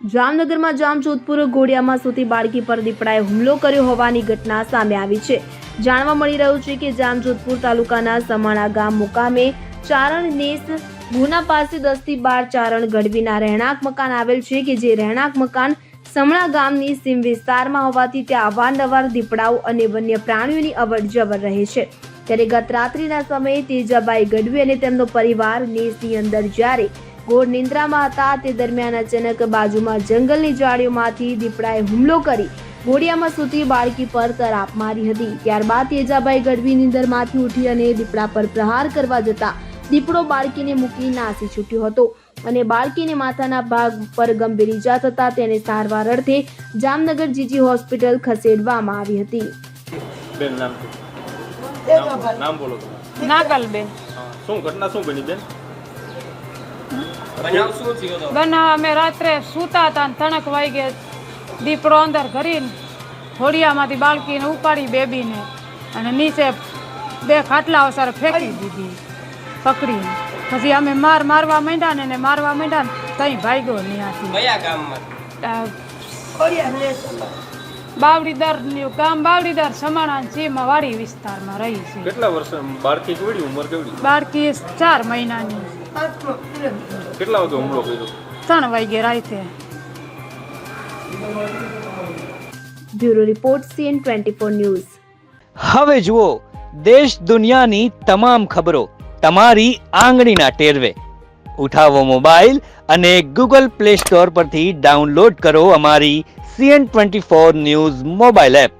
જામનગરમાં જામજોધપુર ઘોડિયામાં સુતી બાળકી પર દીપડાએ હુમલો કર્યો હોવાની ઘટના સામે આવી છે. જાણવા મળી રહ્યું છે કે જામજોધપુર તાલુકાના સમાણા ગામ મુકામે ચારણ નેસ ગુના પાસે દસથી બાર ચારણ ગઢવીના રહેણાંક મકાન આવેલ છે કે જે રહેણાંક મકાન સમણા ગામની સીમ વિસ્તારમાં હોવાથી ત્યાં અવારનવાર દીપડાઓ અને વન્ય પ્રાણીઓની અવર જવર રહે છે. ત્યારે ગત રાત્રિના સમયે તેજાબાઈ ગઢવી અને તેમનો પરિવાર નેસની અંદર જ્યારે ઘોર નિંદ્રામાં હતા. તે દરમિયાન અચાનક બાજુમાં જંગલની જાળીઓમાંથી દીપડાએ હુમલો કરી ઘોડિયામાં સૂતી બાળકી પર તરાપ મારી હતી. ત્યારબાદ તેજાભાઈ ગઢવી નિંદરમાંથી ઉઠી અને દીપડા પર પ્રહાર કરવા જતા દીપડો બાળકીને મૂકી નાસી છૂટ્યો હતો અને બાળકીને માથાના ભાગ પર ગંભીર ઈજા થતા તેને સારવાર અર્થે જામનગર જીજી હોસ્પિટલ ખસેડવામાં આવી હતી. બેન નામ નામ બોલો. નામ બોલો નાગલબેન. શું ઘટના શું બની બેન? બના અમે રાત્રે સૂતા હતા ને તણક વાગે દીપડો અંદર કરીને હોડિયામાંથી બાળકીને ઉપાડી બેબીને અને નીચે બે ખાટલા અવસર ફેંકી દીધી પકડીને. પછી અમે માર મારવા માંડ્યા ને એને મારવા માંડ્યા ને તઈ ભાગ્યો ત્યાંથી બાવડીદરનું ગામ બાવડીદર સમાણા સીમા વાડી વિસ્તારમાં રહી છે. કેટલા વર્ષ બાળકી કેવડી ઉંમર કેવડી? બાળકી ચાર મહિનાની કેટલા વાગે હુમલો કર્યો? ત્રણ વાગે રાતે. Bureau report CN twenty four news. હવે જુઓ દેશ દુનિયાની તમામ ખબરો તમારી આંગળીના ટેરવે. ઉઠાવો મોબાઈલ અને ગૂગલ પ્લે સ્ટોર પરથી ડાઉનલોડ કરો અમારી CN twenty four news mobile app.